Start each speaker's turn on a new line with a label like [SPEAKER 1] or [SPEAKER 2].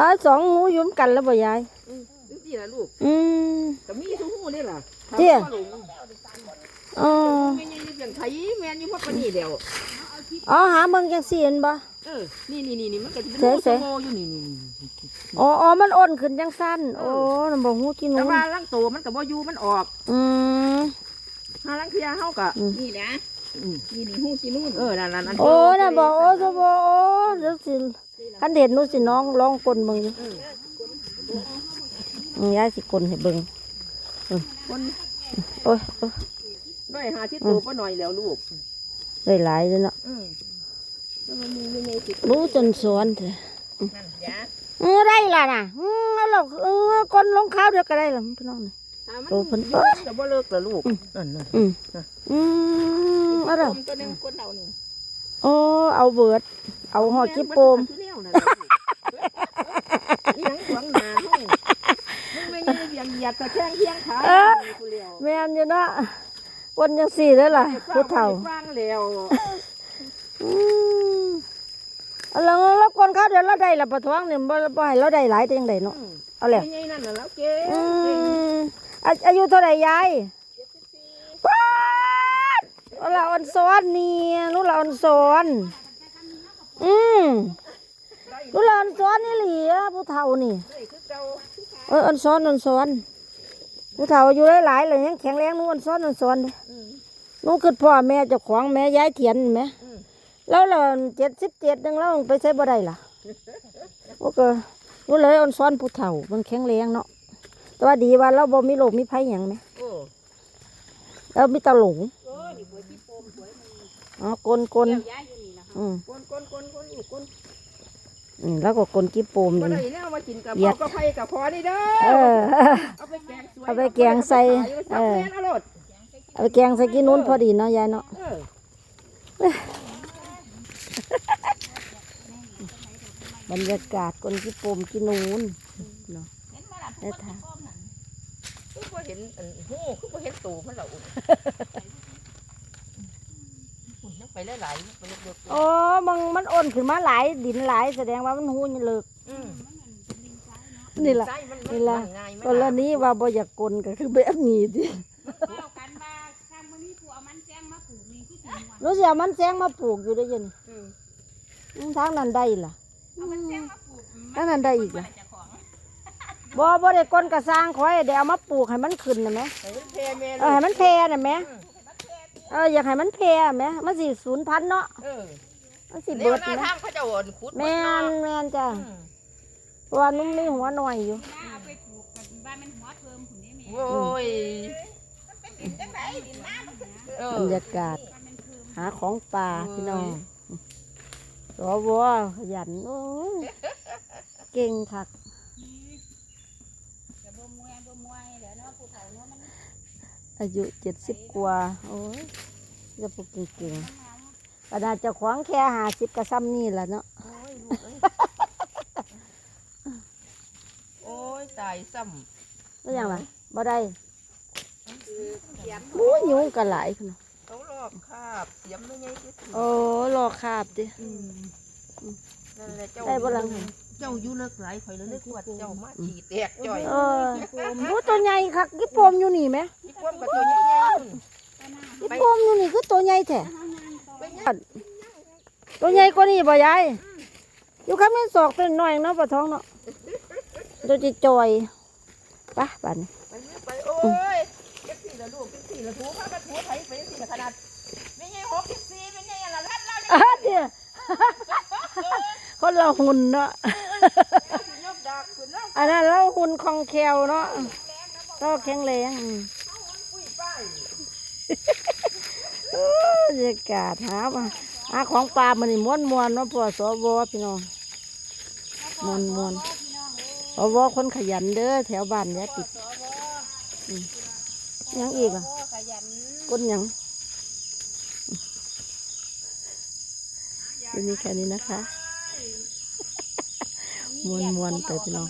[SPEAKER 1] อ๋อสองหมูอยุ่มกันแล้วบ่ยาย
[SPEAKER 2] อืมจังซี่ล่ะลูก
[SPEAKER 1] อืม
[SPEAKER 2] ก็มีทุกหูนี่ล่ะ
[SPEAKER 1] เจี๊ย
[SPEAKER 2] ถามว่าหลง
[SPEAKER 1] อ๋อ
[SPEAKER 2] แม่นยังเสียงไทยแม่นอยู่พวกปานนี้เดียว
[SPEAKER 1] อ๋อหาเบิ่งจังซี่เห็นบ่
[SPEAKER 2] เออนี่นี่นี่นี่มันก็จะเป็น
[SPEAKER 1] เสย
[SPEAKER 2] หู
[SPEAKER 1] เส
[SPEAKER 2] ส
[SPEAKER 1] ย
[SPEAKER 2] โมอยู่นี่นี่นี่
[SPEAKER 1] อ๋ออ๋อมันอ่อนขึ้นจังสั้นโอ้นำบ่ฮู้กินหนู
[SPEAKER 2] แต่ว่าลังโตมันก็บ่อยู่มันออก
[SPEAKER 1] อืม
[SPEAKER 2] หาลังเทียเฮาก็
[SPEAKER 1] อืม
[SPEAKER 2] นี่นะอืมนี่นี่หูที่นู่นเออนั่นนั่นนั่น
[SPEAKER 1] โอ้น่ะบ่โอ้ซะบ่โอ้เดี๋ยวสิ คันเด็ดหนูสิน้องลองกลนเบิ่งอยู่อืมยายสิกลนให้เบิ่ง
[SPEAKER 2] คน
[SPEAKER 1] โอ้ยโอ้ย
[SPEAKER 2] ด้วยหาที่โตก็หน่อยแล้วลูก
[SPEAKER 1] ได้หลายเลยเนาะ
[SPEAKER 2] อืมแล้วมันมียังไงสิ
[SPEAKER 1] รู้จนสวนเถอะ
[SPEAKER 2] นั่นยะ
[SPEAKER 1] เออได้ล่ะน่ะอืมเอาหรอกเออกลนลงข้าวเดียวก็ได้ล่ะพี่น้องนี่
[SPEAKER 2] ถ้ามัน
[SPEAKER 1] โตเพิ่น
[SPEAKER 2] อยู่ก็บ่เลิกแล้วลูกนั่นนั่น
[SPEAKER 1] อืมอืมเอาเด้อ
[SPEAKER 2] ตัวหนึงคนเรานี่
[SPEAKER 1] โอ้เอาเบิดเอาหอดจิโปม
[SPEAKER 2] แนวนั่นแหละนี่ยังขวางหน้าห้องมึงไม่ยังเหยียบเหยียบตะแคงเทียงขา
[SPEAKER 1] เออ
[SPEAKER 2] กูเลี้ยว
[SPEAKER 1] แม่นอยู่เนาะวันยังสี่แล้วล่ะผู้เฒ่า
[SPEAKER 2] ฟังแล้ว
[SPEAKER 1] อืมเอาแล้วแล้วคนเขาเดี๋ยวเราได้ละประท้วงเนี่ยบ่บ่ให้เราได้หลายแต่ยังได้เนาะเอาแล้ว
[SPEAKER 2] นี่ไงนั่นน่ะแล้วเก๋
[SPEAKER 1] อืมอาอายุเท่าไหร่ยายป๊า ดเอาละอ่อนซ้อนเนี่รู้ละอ่อนซ้อน อืมรู้ละอ่อนซ้อนนี่หลีอะผู้เฒ่านี่
[SPEAKER 2] เอ
[SPEAKER 1] ออ่อนซ้อนอ่อนซ้อนผู้เฒ่าอายู่หลายๆเลยยังแข็งแรงนู้นอ่อนซ้อนอ่อนซ้อนนู้นคือพ่อแม่เจ้าของแม่ยายเถียนแหมแล้วเราเจ็ดสิบเจ็ดนึงเราไปใช้บ่ได้ล่ะโอเคนู้นเลยอ่อนซ้อนผู้เฒ่ามันแข็งแรงเนาะแต่ว่าดีว่าเราบ่มีโรคมีภัยหยังไหม
[SPEAKER 2] โอ้
[SPEAKER 1] เรามีตะหลง อ๋อกลกลอืม
[SPEAKER 2] คนคนคนคนอยู่คน
[SPEAKER 1] อืมแล้วก็กลกิ๊บโปม
[SPEAKER 2] บ่
[SPEAKER 1] นี่
[SPEAKER 2] ได้แล้วมากินกับ
[SPEAKER 1] เหยียด
[SPEAKER 2] เผากับไผ่กับพอนี่เด้
[SPEAKER 1] เอ
[SPEAKER 2] อ
[SPEAKER 1] อ
[SPEAKER 2] เอาไปแกงสวย
[SPEAKER 1] เอาไปแกงใส่เอ
[SPEAKER 2] เอ
[SPEAKER 1] อ
[SPEAKER 2] อเอารส
[SPEAKER 1] เอาไปแกงใส่กินนู้นพอดีเนาะยายเนาะ
[SPEAKER 2] เออ
[SPEAKER 1] บรรยากาศกลกิ๊บโปมกินนู้นเนาะได้ทาง
[SPEAKER 2] คือบ่เห็นอันหูคือบ่เห็นตูมันแล้วอุ่นอุ่นยังไป หลายๆยังไปเยอะ
[SPEAKER 1] โอ้มันมันอ่อนขึ้นมาหลายดินหลาย แสดงว่ามันหูยเลิก
[SPEAKER 2] ๆอืม
[SPEAKER 1] นี่ล่ะ
[SPEAKER 2] ไส้มัน
[SPEAKER 1] นี่ล่ะ
[SPEAKER 2] มันง่ายมัน
[SPEAKER 1] กรณีว่าบ่อยากกลก็คือแบบนี้ดิ
[SPEAKER 3] เอากันว่าถ้ามันมีผู้เอามันแจ้งมาปลูกนี่คือสิม่วน
[SPEAKER 1] รู้สึกมันแซงมาปลูกอยู่ได้อยิน
[SPEAKER 2] อืม
[SPEAKER 1] อืมทางนั้นได้ล่ะ
[SPEAKER 3] เอามันแจ้งมาปลูก
[SPEAKER 1] ทางนั้นได้อีกล่ะ
[SPEAKER 3] เจ้าของ
[SPEAKER 1] บ่บ่ได้กลกระสร้างขอยได้เอามาปลูกให้มันขึ้นน่ะแหม
[SPEAKER 2] ให้มันแพร่แม่
[SPEAKER 1] เออให้มันแพร่น่ะแหม เอออยากให้มันแพร่แหมมันสิสูญพันธุ์เนาะ
[SPEAKER 2] เออ
[SPEAKER 1] มันสิ
[SPEAKER 2] เดี๋ย
[SPEAKER 1] เบิ
[SPEAKER 2] ว
[SPEAKER 1] ด
[SPEAKER 2] หน้า
[SPEAKER 1] นะ
[SPEAKER 2] ทางเขาจะอ่อนขุด
[SPEAKER 1] แม่นแม่นจ้ะ
[SPEAKER 2] อืม
[SPEAKER 1] เพราะว่านุ่มมีหัวหน่อยอยู่
[SPEAKER 3] หน้าเอาไปปลูกกันบ้านมันหัวเทิมผุนได้แม่
[SPEAKER 2] โอ้ยเอบ
[SPEAKER 1] ร
[SPEAKER 2] อ
[SPEAKER 1] รยากาศ
[SPEAKER 3] บ้านมันเทิม
[SPEAKER 1] หาของป่าพี่น้องสวขยันโอ้ยเก่งคัก
[SPEAKER 3] จะบ่มวยบ่มวยเดี๋ยวเนาะผู้เฒ่าเนาะมัน
[SPEAKER 1] อายุเจ็ดสิบกว่า โอ้ยจะพวกเก่งๆกระดาษเจะขวางแค่หาสิบกระซ้ำนี่แหละเนาะ
[SPEAKER 2] โอ้ยลูกเอ้ยโอ้ยตายซ้
[SPEAKER 1] ไม่ยังไงบ่ได้ำ
[SPEAKER 2] เขียน
[SPEAKER 1] โอ้ยยุงกันหลายพุ่นน่ะ
[SPEAKER 2] เขาลอกคาบเสียมไม่ไงที่สุด
[SPEAKER 1] โอ้รอคาบดิ
[SPEAKER 2] อืมนั่นแหละเจ้า
[SPEAKER 1] ได้บ่ล่ะไง
[SPEAKER 2] เจ้าอยู่เลิกหลายข่อยแล้วเลิกขวดเจ้ามาฉี่แตกจ่อย
[SPEAKER 1] เออโอ้ตัวใหญ่คักกี่ปมอยู่นี่ไหม
[SPEAKER 2] ที่พวกกับตัวใหญ่ๆนู่น
[SPEAKER 1] กี่ปมอยู่นี่คือตัวใหญ่แท้
[SPEAKER 2] ไปเนี่ย
[SPEAKER 1] ตัวใหญ่กว่านี้บ่ยายอยู่ข้างนั้นศอกเป็นหน่อยเนาะปะท้องเนาะตัวจิจอยไปะบัดนี้
[SPEAKER 2] ไปเนี่ยไปโอ้ยเจ็ดสี่ละลูกเจ็ดสี่ละถูพากันถูไถไปสี่ละขนาดไม่ใช่หกสิบสี่ไม่ใช่อะไรรัดเราเนี่ย
[SPEAKER 1] อะเดี๋ยวคนเราหุ่นเนาะ
[SPEAKER 2] สิยกดากขึ้นแล้ว
[SPEAKER 1] อันนั้นเราหุ่นคลองแคล่วเนาะเราแข็งแรงอืม
[SPEAKER 2] ปุ้ยป้าย
[SPEAKER 1] โอ้ยบรรยากาศหามาหาของปลามันนี่ม้วนมวนเนาะพ่อสวพี่น้องมวนมวนสวคนขยันเด้อแถวบ้านยายติดยังอีกอะก้นยังทีนี้แค่นี้นะคะ มวนๆไปพี่น้อ
[SPEAKER 3] ง